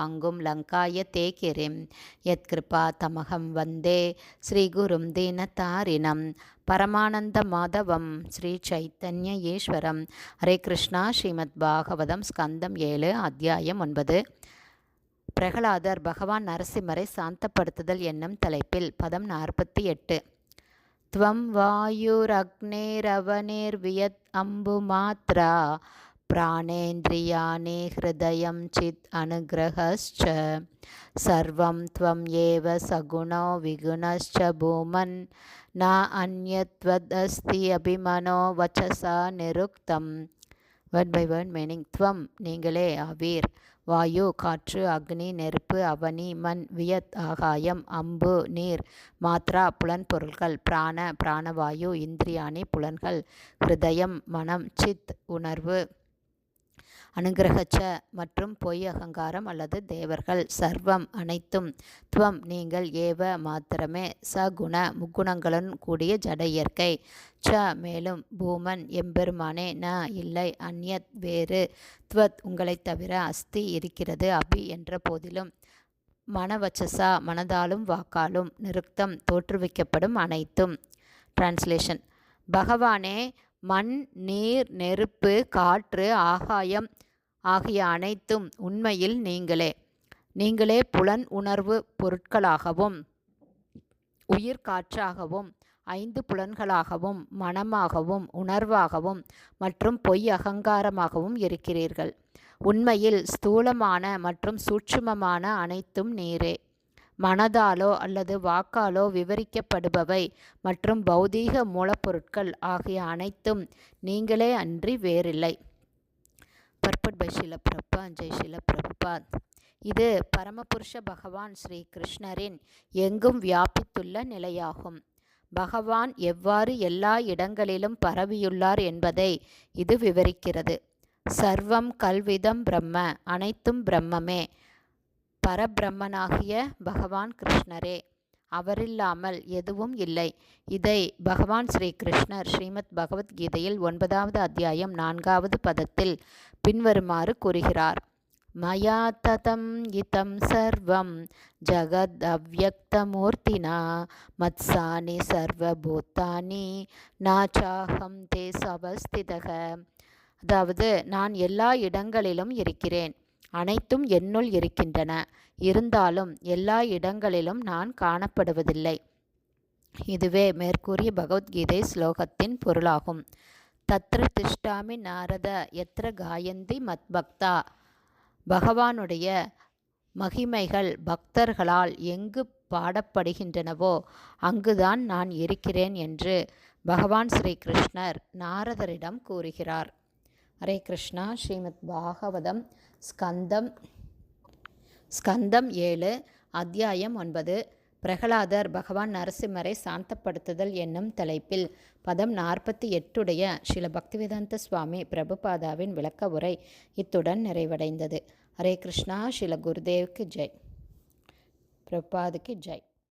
பங்கும் லங்காய தே கிரிம் யத்கிருபா தமகம் வந்தே ஸ்ரீகுரும் தீனத்தாரினம் பரமானந்த மாதவம் ஸ்ரீ சைத்தன்ய ஈஸ்வரம். ஹரே கிருஷ்ணா ஸ்ரீமத் பாகவதம் ஸ்கந்தம் ஏழு அத்தியாயம் ஒன்பது. பிரகலாதர் பகவான் நரசிம்மரை சாந்தப்படுத்துதல் என்னும் தலைப்பில் பதம் நாற்பத்தி எட்டு. துவம் வாயுரக்னேரவனேர்வியத் அம்பு மாத்ரா. प्राणेन्द्रियाणि हृदयं चित् अनुग्रहश्च सर्वं त्वम् एव सगुणो विगुणश्च भूमन् न अन्यत्वदस्ति अभिमनो वचसा निरुक्तं வேர்ட் பை வேர்ட் மீனிங் துவம் நீங்களே ஆவீர் வாயு காற்று அக்னி நெருப்பு அவனி மண் வியத் ஆகாயம் அம்பு நீர் மாத்ரா புலன் பொருள்கள் பிராண பிராணவாயு இந்திரியாணி புலன்கள் ஹிருதயம் மனம் சித் உணர்வு அனுகிரகச்ச மற்றும் பொய் அகங்காரம் அல்லது தேவர்கள். சர்வம் அனைத்தும் துவம் நீங்கள் ஏவ மாத்திரமே. சகுண முக்குணங்களுடன் கூடிய ஜட இயற்கை. ச மேலும் பூமன் எம்பெருமானே ந இல்லை அந்யத் வேறு துவத் உங்களைத் தவிர அஸ்தி இருக்கிறது அபி என்ற போதிலும். மனவச்சசா மனதாலும் வாக்காலும் நிருக்தம் தோற்றுவிக்கப்படும் அனைத்தும். டிரான்ஸ்லேஷன் பகவானே மண் நீர் நெருப்பு காற்று ஆகாயம் ஆகிய அனைத்தும் உண்மையில் நீங்களே. நீங்களே புலன் உணர்வு பொருட்களாகவும் உயிர் காற்றாகவும் ஐந்து புலன்களாகவும் மனமாகவும் உணர்வாகவும் மற்றும் பொய் அகங்காரமாகவும் இருக்கிறீர்கள். உண்மையில் ஸ்தூலமான மற்றும் சூட்சுமமான அனைத்தும் நீரே. மனதாலோ அல்லது வாக்காலோ விவரிக்கப்படுபவை மற்றும் பௌதீக மூலப்பொருட்கள் ஆகிய அனைத்தும் நீங்களே அன்றி வேறில்லை. பர்பட் பை ஷில பிரபா ஜெய் ஷில இது பரமபுருஷ பகவான் ஸ்ரீ கிருஷ்ணரின் எங்கும் வியாபித்துள்ள நிலையாகும். பகவான் எவ்வாறு எல்லா இடங்களிலும் பரவியுள்ளார் என்பதை இது விவரிக்கிறது. சர்வம் கல்விதம் பிரம்ம அனைத்தும் பிரம்மமே. பரபிரம்மனாகிய பகவான் கிருஷ்ணரே. அவரில்லாமல் எதுவும் இல்லை. இதை பகவான் ஸ்ரீ கிருஷ்ணர் ஸ்ரீமத் பகவத்கீதையில் ஒன்பதாவது அத்தியாயம் நான்காவது பதத்தில் பின்வருமாறு கூறுகிறார். மயா ததம் இத்தம் சர்வம் ஜகத் அவ்வக்தமூர்த்தினா மத்சானி சர்வபூத்தானி நாச்சாகம் தே சவஸ்திதக. அதாவது நான் எல்லா இடங்களிலும் இருக்கிறேன். அனைத்தும் என்னுள் இருக்கின்றன. இருந்தாலும் எல்லா இடங்களிலும் நான் காணப்படுவதில்லை. இதுவே மேற்கூறிய பகவத்கீதை ஸ்லோகத்தின் பொருளாகும். தத்ர திஷ்டாமி நாரத எத்திர காயந்தி மத்பக்தா பகவானுடைய மகிமைகள் பக்தர்களால் எங்கு பாடப்படுகின்றனவோ அங்குதான் நான் இருக்கிறேன் என்று பகவான் ஸ்ரீ கிருஷ்ணர் நாரதரிடம் கூறுகிறார். ஹரே கிருஷ்ணா ஸ்ரீமத் பாகவதம் ஸ்கந்தம் ஸ்கந்தம் ஏழு அத்தியாயம் ஒன்பது பிரகலாதர் பகவான் நரசிம்மரை சாந்தப்படுத்துதல் என்னும் தலைப்பில் பதம் நாற்பத்தி எட்டுடைய ஸ்ரீல பக்திவேதாந்த சுவாமி பிரபுபாதாவின் விளக்க உரை இத்துடன் நிறைவடைந்தது. ஹரே கிருஷ்ணா ஸ்ரீல குருதேவுக்கு ஜெய். பிரபாதுக்கு ஜெய்.